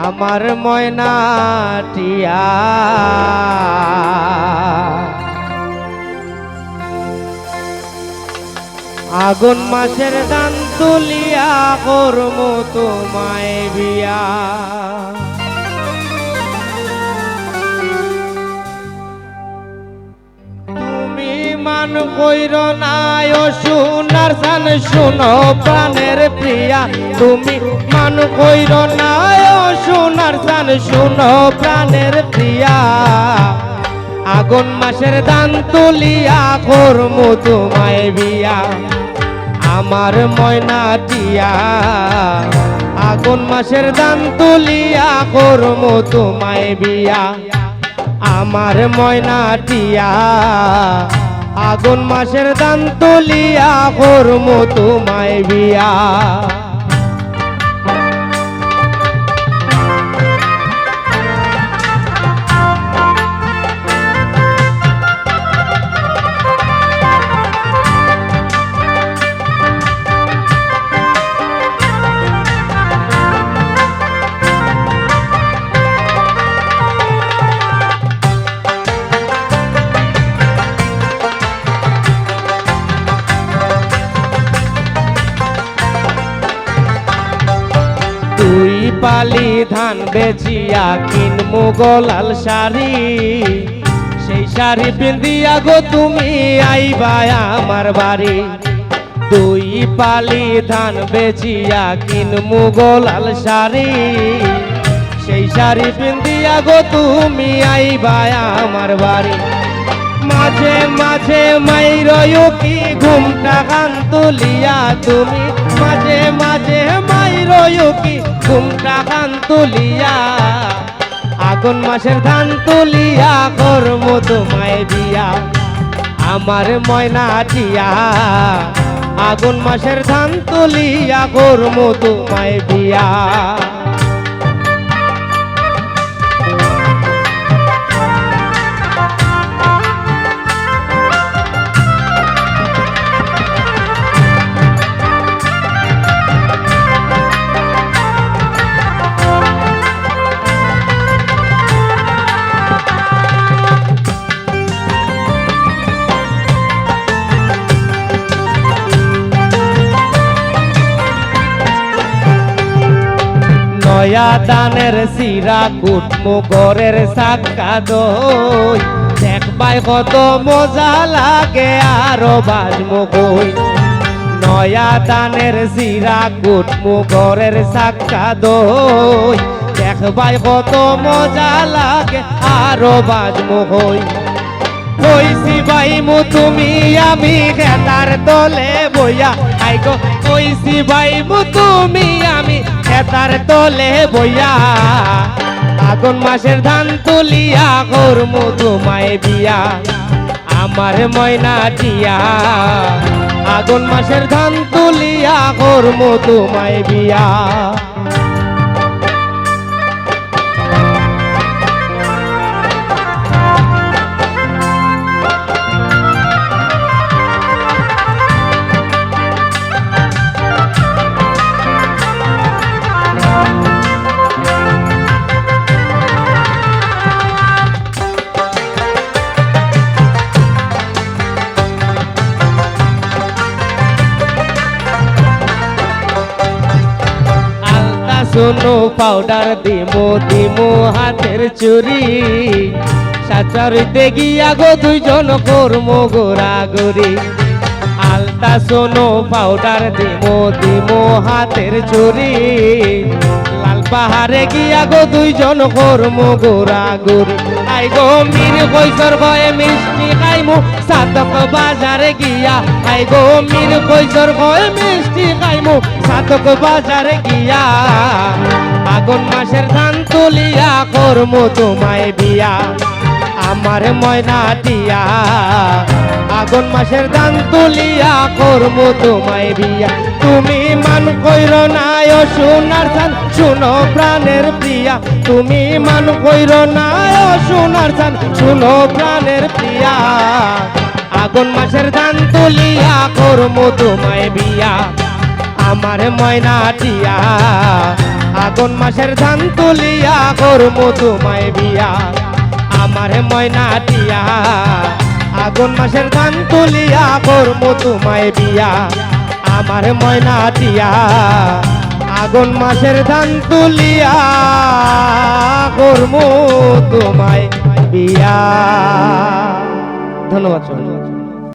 আমার ময়নাটিয়া আগুন মাসের দান তুলিয়া করম তোমায় বিয়া। তুমি মান কইর নাই সোনার সান শুনো প্রাণের প্রিয়া। তুমি মান কইর নাই শুনো প্রাণের প্রিয়া। আগুন মাসের দান তুলিয়া করমু তোমায় বিয়া। আমার ময়নাটিয়া আগুন মাসের দান তুলিয়া করমু তোমায় বিয়া। আমার ময়না টিয়া আগুন মাসের দান তুলিয়া করমু তোমায় বিয়া। পালি ধান বেচিয়া কিনমু গোলাল শাড়ি। সেই শাড়ি পিন্দিয়া গো তুমি আইবা আমার বাড়ি। তুই পালি ধান বেচিয়া কিনমু গোলাল শাড়ি। সেই শাড়ি পিন্দিয়া গো তুমি আইবা আমার বাড়ি। মাঝে মাঝে মাইরয়ো কি ঘুমটা গান তুলিয়া তুমি মাঝে মাঝে মাইরয়ো কি? ঘুমটা তুলিয়া। আগুন মাসের ধান তুলিয়া করম তোমায় দিয়া। আমার ময়না টিয়া আগুন মাসের ধান তুলিয়া করম তোমায় বিয়া নয়া দানের সিরা কুটমু গরের সাক্কা দই। দেখবাই কত মজা লাগে আরও বাজমু কই। নয়া দানের সিরা কুটমু গরের সাক্কা দই। দেখবাই কত মজা লাগে আরও বাজমু কই। কইছি ভাই মু, তুমি আমি খেতার তলে বইয়া। আই গো কইছি ভাই মু, তুমি আমি খেতার তলে বইয়া। আগুন মাসের ধান তুলিয়া করমু তোমায় বিয়া আমার ময়না টিয়া আগুন মাসের ধান তুলিয়া করমু তোমায় বিয়া শোনো পাউডার দিমো দিমো হাতের চুরি। সাচারিতে গিয়া গো দুইজন কর্ম গোরা গরি। আলতা সোনো পাউডার দিমো দিমো হাতের চুরি। পাহাড়ে গিয়া গো দুইজন কর্ম গোরা গরি। আই গো মির কৈশোর ভয়ে মিষ্টি খাইমু, সাতক বাজারে গিয়া। আই গো মির কৈশোর ভয়ে মিষ্টি খাইমু, সাতক বাজারে গিয়া। আগুন মাসের ধান তুলিয়া করমু তোমায় বিয়া আমার ময়না দিয়া। আগুন মাসের দান তুলিয়া করমু তোমায় বিয়া তুমি মান কইর নাই ও সোনার চান শুনো প্রাণের প্রিয়া। তুমি মান কইর নাই ও সোনার চান শুনো প্রাণের প্রিয়া। আগুন মাসের দান তুলিয়া করমু তোমায় বিয়া আমার ময়না টিয়া আগুন মাসের ধান তুলিয়া করমু তোমায় বিয়া আমার ময়না দিয়া। আগুন মাসের ধান তুলিয়া করব তোমায় বিয়া আমার ময়না দিয়া। আগুন মাসের ধান তুলিয়া করব তোমায় বিয়া ধন্যবাদ।